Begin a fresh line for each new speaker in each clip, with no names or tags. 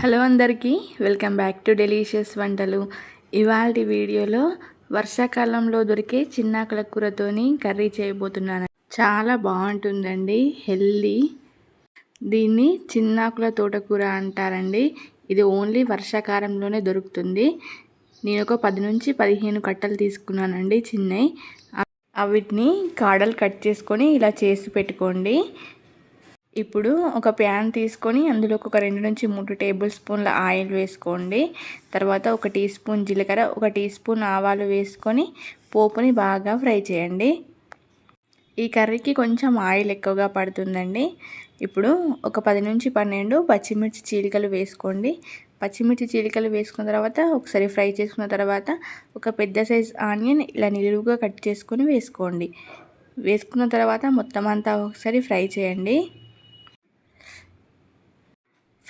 Hello అందరికీ welcome back to delicious వంటలు. ఇవాళ వీడియోలో వర్షాకాలంలో దొరికే చిన్నాకుల కూరతోని కర్రీ చేయబోతున్నాను. చాలా బాగుంటుందండి హెల్దీ. దీన్ని చిన్నాకుల తోటకూర అంటారండి. ఇది ఓన్లీ వర్షాకాలంలోనే దొరుకుతుంది. నేను ఒక పది నుంచి పదిహేను కట్టలు తీసుకున్నానండి చిన్నవి అవిటిని కాడలు కట్ చేసుకొని ఇలా చేసి పెట్టుకోండి. ఇప్పుడు ఒక ప్యాన్ తీసుకొని అందులో ఒక రెండు నుంచి మూడు టేబుల్ స్పూన్ల ఆయిల్ వేసుకోండి. తర్వాత ఒక టీ స్పూన్ జీలకర్ర ఒక టీ స్పూన్ ఆవాలు వేసుకొని పోపుని బాగా ఫ్రై చేయండి. ఈ కర్రీకి కొంచెం ఆయిల్ ఎక్కువగా పడుతుందండి. ఇప్పుడు ఒక పది నుంచి పన్నెండు పచ్చిమిర్చి చీలికలు వేసుకోండి. పచ్చిమిర్చి చీలికలు వేసుకున్న తర్వాత ఒకసారి ఫ్రై చేసుకున్న తర్వాత ఒక పెద్ద సైజ్ ఆనియన్ ఇలా నిలువుగా కట్ చేసుకొని వేసుకోండి. వేసుకున్న తర్వాత మొత్తం అంతా ఒకసారి ఫ్రై చేయండి.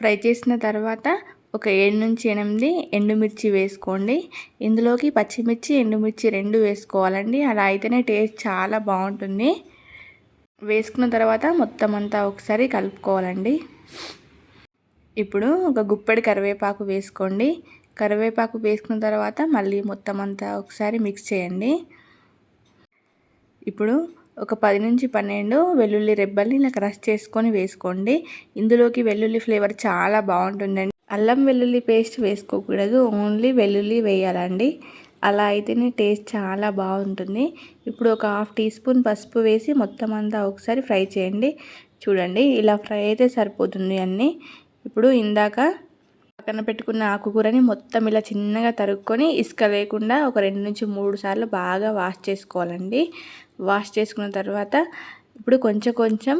ఫ్రై చేసిన తర్వాత ఒక ఏడు నుంచి ఎనిమిది ఎండుమిర్చి వేసుకోండి. ఇందులోకి పచ్చిమిర్చి ఎండుమిర్చి రెండు వేసుకోవాలండి. అలా అయితేనే టేస్ట్ చాలా బాగుంటుంది. వేసుకున్న తర్వాత మొత్తం అంతా ఒకసారి కలుపుకోవాలండి. ఇప్పుడు ఒక గుప్పెడి కరివేపాకు వేసుకోండి. కరివేపాకు వేసుకున్న తర్వాత మళ్ళీ మొత్తం అంతా ఒకసారి మిక్స్ చేయండి. ఇప్పుడు ఒక పది నుంచి పన్నెండు వెల్లుల్లి రెబ్బల్ని ఇలా క్రష్ చేసుకొని వేసుకోండి. ఇందులోకి వెల్లుల్లి ఫ్లేవర్ చాలా బాగుంటుందండి. అల్లం వెల్లుల్లి పేస్ట్ వేసుకోకూడదు. ఓన్లీ వెల్లుల్లి వేయాలండి. అలా అయితేనే టేస్ట్ చాలా బాగుంటుంది. ఇప్పుడు ఒక హాఫ్ టీ స్పూన్ పసుపు వేసి మొత్తం అంతా ఒకసారి ఫ్రై చేయండి. చూడండి ఇలా ఫ్రై అయితే సరిపోతుంది అన్నీ. ఇప్పుడు ఇందాక పక్కన పెట్టుకున్న ఆకుకూరని మొత్తం ఇలా చిన్నగా తరుక్కొని ఇసుక లేకుండా ఒక రెండు నుంచి మూడు సార్లు బాగా వాష్ చేసుకోవాలండి. వాష్ చేసుకున్న తర్వాత ఇప్పుడు కొంచెం కొంచెం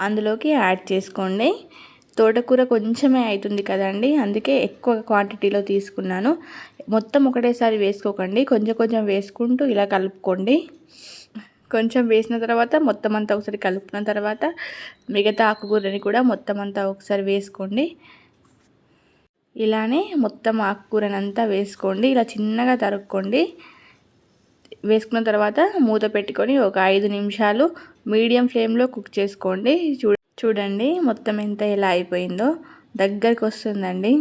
అందులోకి యాడ్ చేసుకోండి. తోటకూర కొంచెమే అవుతుంది కదండి అందుకే ఎక్కువ క్వాంటిటీలో తీసుకున్నాను. మొత్తం ఒకటేసారి వేసుకోకండి కొంచెం కొంచెం వేసుకుంటూ ఇలా కలుపుకోండి. కొంచెం వేసిన తర్వాత మొత్తం అంతా ఒకసారి కలుపుకున్న తర్వాత మిగతా ఆకుకూరని కూడా మొత్తం అంతా ఒకసారి వేసుకోండి. ఇలానే మొత్తం ఆకుకూరనంతా వేసుకోండి. ఇలా చిన్నగా తరుక్కోండి. వేసుకున్న తర్వాత మూత పెట్టుకొని ఒక ఐదు నిమిషాలు మీడియం ఫ్లేమ్లో కుక్ చేసుకోండి. చూ చూడండి మొత్తం ఎంత ఎలా అయిపోయిందో. దగ్గరికి వస్తుందండి.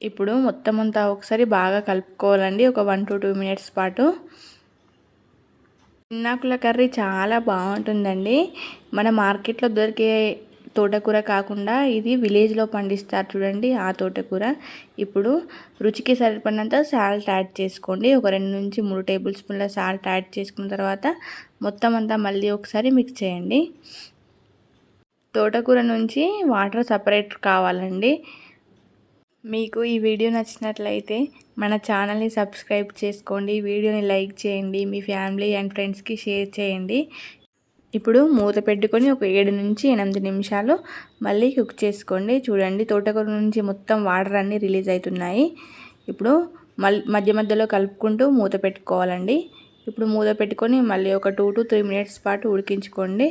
ఇప్పుడు మొత్తం అంతా ఒకసారి బాగా కలుపుకోవాలండి. ఒక వన్ టు టూ మినిట్స్ పాటు. చిన్నాకుల కర్రీ చాలా బాగుంటుందండి. మన మార్కెట్లో దొరికే తోటకూర కాకుండా ఇది విలేజ్లో పండిస్తారు చూడండి ఆ తోటకూర. ఇప్పుడు రుచికి సరిపడినంత సాల్ట్ యాడ్ చేసుకోండి. ఒక రెండు నుంచి మూడు టేబుల్ స్పూన్ల సాల్ట్ యాడ్ చేసుకున్న తర్వాత మొత్తం అంతా మళ్ళీ ఒకసారి మిక్స్ చేయండి. తోటకూర నుంచి వాటర్ సపరేట్ కావాలండి. మీకు ఈ వీడియో నచ్చినట్లయితే మన ఛానల్ని సబ్స్క్రైబ్ చేసుకోండి. వీడియోని లైక్ చేయండి. మీ ఫ్యామిలీ అండ్ ఫ్రెండ్స్కి షేర్ చేయండి. ఇప్పుడు మూత పెట్టుకొని ఒక ఏడు నుంచి ఎనిమిది నిమిషాలు మళ్ళీ కుక్ చేసుకోండి. చూడండి తోటకూర నుంచి మొత్తం వాటర్ అన్నీ రిలీజ్ అవుతున్నాయి. ఇప్పుడు మళ్ళీ మధ్య మధ్యలో కలుపుకుంటూ మూత పెట్టుకోవాలండి. ఇప్పుడు మూత పెట్టుకొని మళ్ళీ ఒక టూ టు త్రీ మినిట్స్ పాటు ఉడికించుకోండి.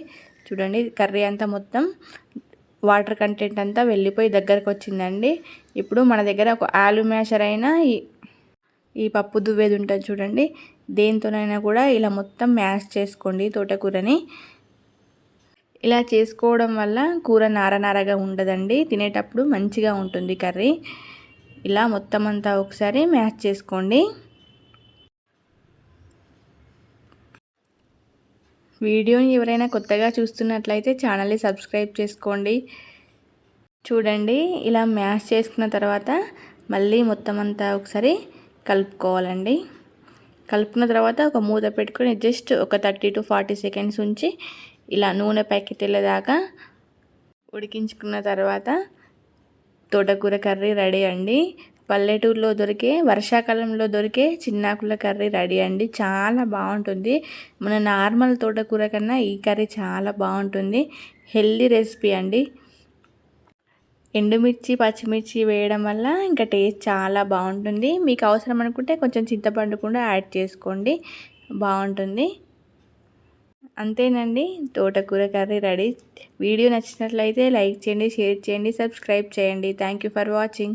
చూడండి కర్రీ అంతా మొత్తం వాటర్ కంటెంట్ అంతా వెళ్ళిపోయి దగ్గరకు వచ్చిందండి. ఇప్పుడు మన దగ్గర ఒక ఆలు మ్యాషర్ అయినా ఈ పప్పు దువ్వేది ఉంటుంది చూడండి. దేంతోనైనా కూడా ఇలా మొత్తం మ్యాష్ చేసుకోండి తోటకూరని. ఇలా చేసుకోవడం వల్ల కూర నారనారగా ఉండదండి. తినేటప్పుడు మంచిగా ఉంటుంది కర్రీ. ఇలా మొత్తం అంతా ఒకసారి మ్యాష్ చేసుకోండి. వీడియోని ఎవరైనా కొత్తగా చూస్తున్నట్లయితే ఛానల్ని సబ్స్క్రైబ్ చేసుకోండి. చూడండి ఇలా మ్యాష్ చేసుకున్న తర్వాత మళ్ళీ మొత్తం అంతా ఒకసారి కలుపుకోవాలండి. కలుపుకున్న తర్వాత ఒక మూత పెట్టుకొని జస్ట్ ఒక థర్టీ టు ఫార్టీ సెకండ్స్ ఉంచి ఇలా నూనె పైకి తెల్లదాకా ఉడికించుకున్న తర్వాత తోటకూర కర్రీ రెడీ అండి. పల్లెటూరులో దొరికే వర్షాకాలంలో దొరికే చిన్నాకుల కర్రీ రెడీ అండి. చాలా బాగుంటుంది. మన నార్మల్ తోటకూర కన్నా ఈ కర్రీ చాలా బాగుంటుంది. హెల్దీ రెసిపీ అండి. ఎండుమిర్చి పచ్చిమిర్చి వేయడం వల్ల ఇంకా టేస్ట్ చాలా బాగుంటుంది. మీకు అవసరం అనుకుంటే కొంచెం చింతపండు కూడా యాడ్ చేసుకోండి. బాగుంటుంది. అంతేనండి. తోటకూర కర్రీ రెడీ. వీడియో నచ్చినట్లయితే లైక్ చేయండి షేర్ చేయండి సబ్స్క్రైబ్ చేయండి. Thank for watching.